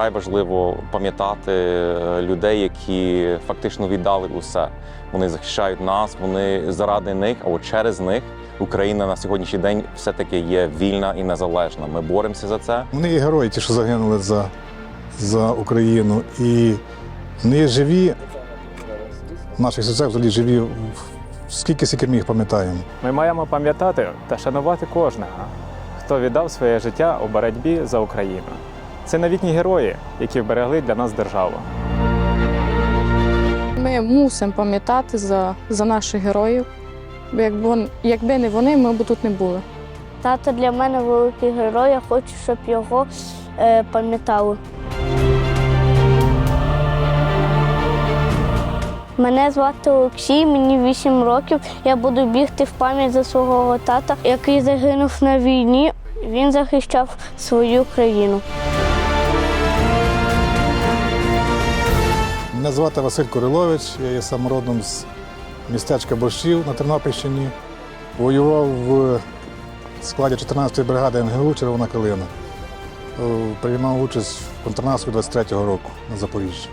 вкрай важливо пам'ятати е, людей, які фактично віддали усе. Вони захищають нас, вони заради них або через них. Україна на сьогоднішній день все-таки є вільна і незалежна. Ми боремося за це. Вони є герої, ті, що загинули за, за Україну. І вони є живі, в наших серцях взагалі живі, скільки скільки ми їх пам'ятаємо. Ми маємо пам'ятати та шанувати кожного, хто віддав своє життя у боротьбі за Україну. Це новітні герої, які вберегли для нас державу. Ми мусимо пам'ятати за, за наших героїв. Бо якби, якби не вони, ми б тут не були. Тато для мене великий герой, я хочу, щоб його е, пам'ятали. Мене звати Олексій, мені 8 років. Я буду бігти в пам'ять за свого тата, який загинув на війні. Він захищав свою країну. Мене звати Василь Курилович, я є самородом з містечка Борщів на Тернопільщині. Воював в складі 14-ї бригади НГУ Червона калина. Е, Приймав участь в контрнаступі 23-го року на Запоріжжі.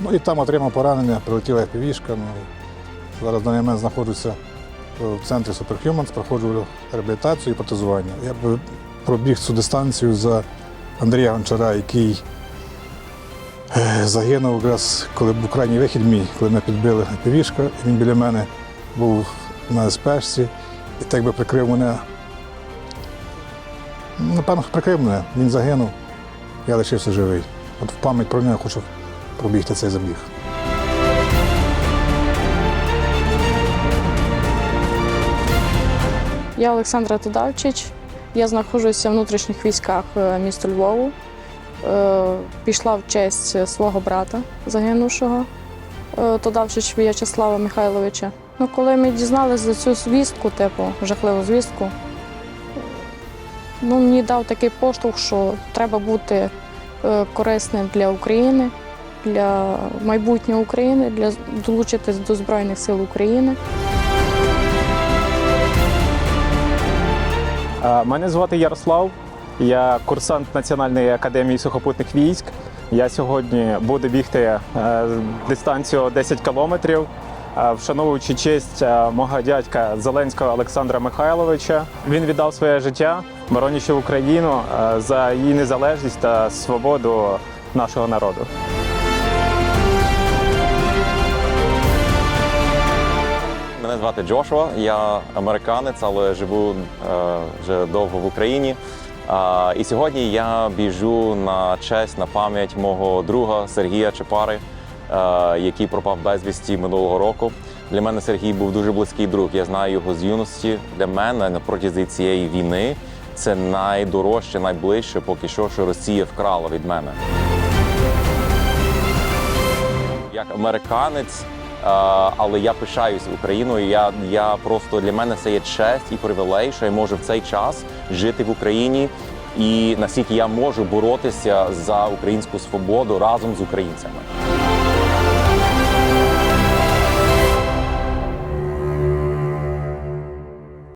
Ну і там отримав поранення, прилетіла FPV-шка. Ну, зараз на момент знаходжуся в центрі Superhumans, проходжу реабілітацію і протезування. Я пробіг цю дистанцію за Андрія Гончара, який Е, Загинув якраз, коли був крайній вихід мій, коли мене підбили півішка, він біля мене був на СПшці і так би прикрив мене. Ну, Напевно, прикрив мене, він загинув, я лишився живий. От в пам'ять про нього хочу пробігти цей забіг. Я Олександра Тодавчич. Я знаходжуся в внутрішніх військах е, міста Львову. Е, Пішла в честь свого брата загинувшого е, Тодавчич В'ячеслава Михайловича. Ну, коли ми дізналися за цю звістку, типу, жахливу звістку, ну, мені дав такий поштовх, що треба бути е, корисним для України, для майбутнього України, для долучитись до Збройних сил України. Е, Мене звати Ярослав, я курсант Національної академії сухопутних військ. Я сьогодні буду бігти е, дистанцію 10 кілометрів, е, вшановуючи честь е, мого дядька Зеленського Олександра Михайловича. Він віддав своє життя, боронячи Україну за її незалежність та свободу нашого народу. Мене звати Джошуа, я американець, але живу вже довго в Україні. І сьогодні я біжу на честь, на пам'ять мого друга Сергія Чепари, е, який пропав безвісті минулого року. Для мене Сергій був дуже близький друг. Я знаю його з юності. Для мене на протязі цієї війни це найдорожче, найближче, поки що, що Росія вкрала від мене. Як американець, але я пишаюсь Україною. Я, я просто для мене це є честь і привілей, що я можу в цей час жити в Україні. І наскільки я можу боротися за українську свободу разом з українцями.